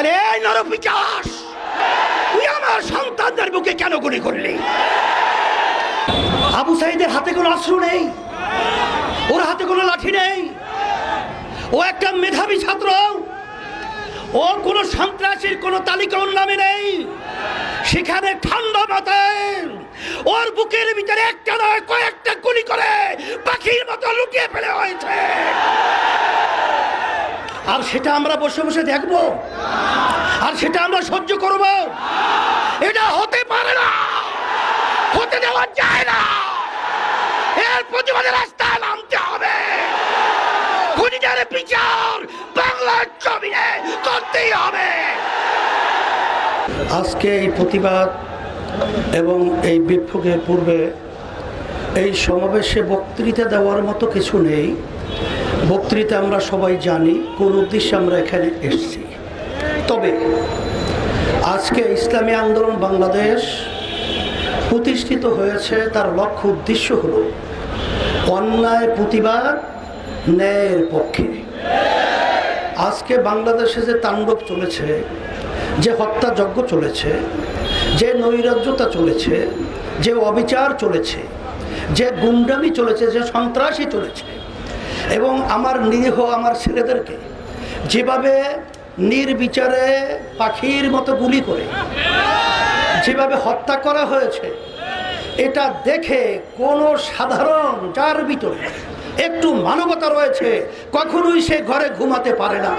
তাহলে নরপিচাস তুই আমার সন্তানদের বুকে কেন গুলি করলি? আবু হাতে কোনো নেই, ওর হাতে কোনো লাঠি নেই। ও একটা মেধাবী ছাত্র, ও কোনো সন্ত্রাসীর কোনো তালিকা ওর নামে নেই। সেখানে ঠান্ডা মাথায় ওর বুকের ভিতরে একটা নয়, কয়েকটা গুলি করে পাখির মতো লুকিয়ে ফেলে হয়েছে। আর সেটা আমরা বসে বসে দেখব। আর সেটা আমরা সহ্য করব। এটা হতে পারে না। হতে দেওয়া যায় না। এর প্রতিবাদে রাস্তায় নামতে হবে। খুনিদের বিচার বাংলার জমিনে করতেই হবে। আজকে এই প্রতিবাদ এবং এই বিক্ষোভের পূর্বে এই সমাবেশে বক্তৃতা দেওয়ার মতো কিছু নেই। বক্তৃতা আমরা সবাই জানি, কোন উদ্দেশ্যে আমরা এখানে এসেছি। তবে আজকে ইসলামী আন্দোলন বাংলাদেশ প্রতিষ্ঠিত হয়েছে, তার লক্ষ্য উদ্দেশ্য হল অন্যায়, প্রতিবাদ, ন্যায়ের পক্ষে। আজকে বাংলাদেশে যে তাণ্ডব চলেছে, যে হত্যাযজ্ঞ চলেছে, যে নৈরাজ্যতা চলেছে, যে অবিচার চলেছে, যে গুন্ডামি চলেছে, যে সন্ত্রাসী চলেছে এবং আমার নিরীহ আমার ছেলেদেরকে যেভাবে নির্বিচারে পাখির মতো গুলি করে, যেভাবে হত্যা করা হয়েছে, এটা দেখে কোনো সাধারণ যার ভিতরে একটু মানবতা রয়েছে, কখনোই সে ঘরে ঘুমাতে পারে না।